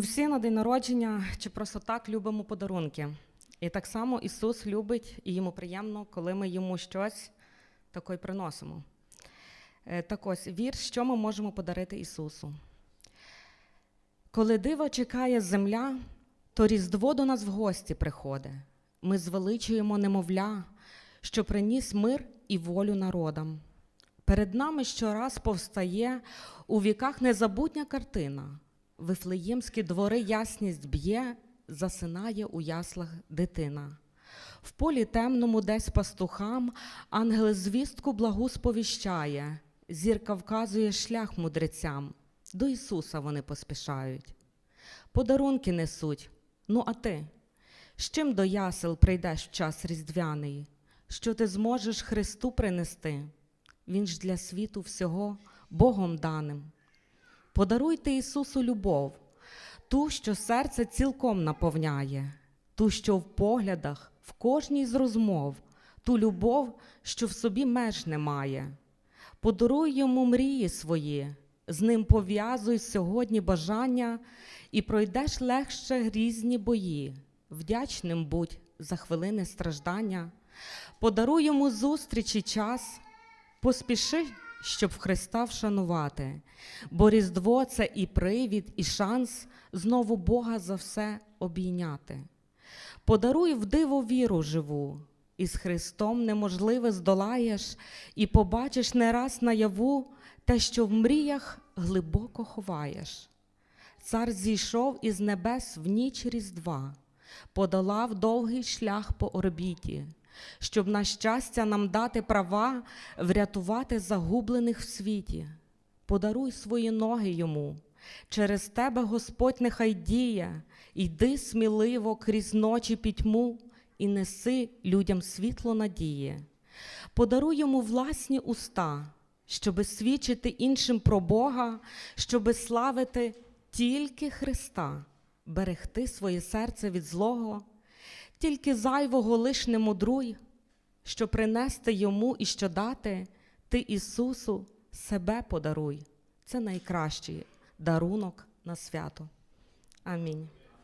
Всі на день народження чи просто так любимо подарунки. І так само Ісус любить і йому приємно, коли ми йому щось таке приносимо. Е, Так ось, вірш, що ми можемо подарити Ісусу. Коли диво чекає земля, то Різдво до нас в гості приходить. Ми звеличуємо немовля, що приніс мир і волю народам. Перед нами щораз повстає у віках незабутня картина. Вифлеємські двори ясність б'є, засинає у яслах дитина. В полі темному десь пастухам ангел звістку благу сповіщає, зірка вказує шлях мудрецям. До Ісуса вони поспішають. Подарунки несуть. Ну, а ти? З чим до ясел прийдеш в час різдвяний? Що ти зможеш Христу принести? Він ж для світу всього Богом даним. Подаруйте Ісусу любов, ту, що серце цілком наповняє, ту, що в поглядах, в кожній з розмов, ту любов, що в собі меж немає. Подаруй йому мрії свої, з ним пов'язуй сьогодні бажання і пройдеш легше різні бої. Вдячним будь за хвилини страждання. Подаруй йому зустрічі час, поспіши, щоб Христа вшанувати, бо Різдво це і привід, і шанс знову Бога за все обійняти. Подаруй в диво віру живу, і з Христом неможливе здолаєш, і побачиш не раз наяву те, що в мріях глибоко ховаєш. Цар зійшов із небес в ніч Різдва, подолав довгий шлях по орбіті, щоб на щастя нам дати права врятувати загублених в світі. Подаруй свої ноги йому. Через тебе Господь нехай діє, йди сміливо крізь ночі пітьму і неси людям світло надії. Подаруй йому власні уста, щоби свідчити іншим про Бога, щоби славити тільки Христа, берегти своє серце від злого, тільки зайвого лиш не мудруй, що принести йому і що дати, ти Ісусу себе подаруй. Це найкращий дарунок на свято. Амінь.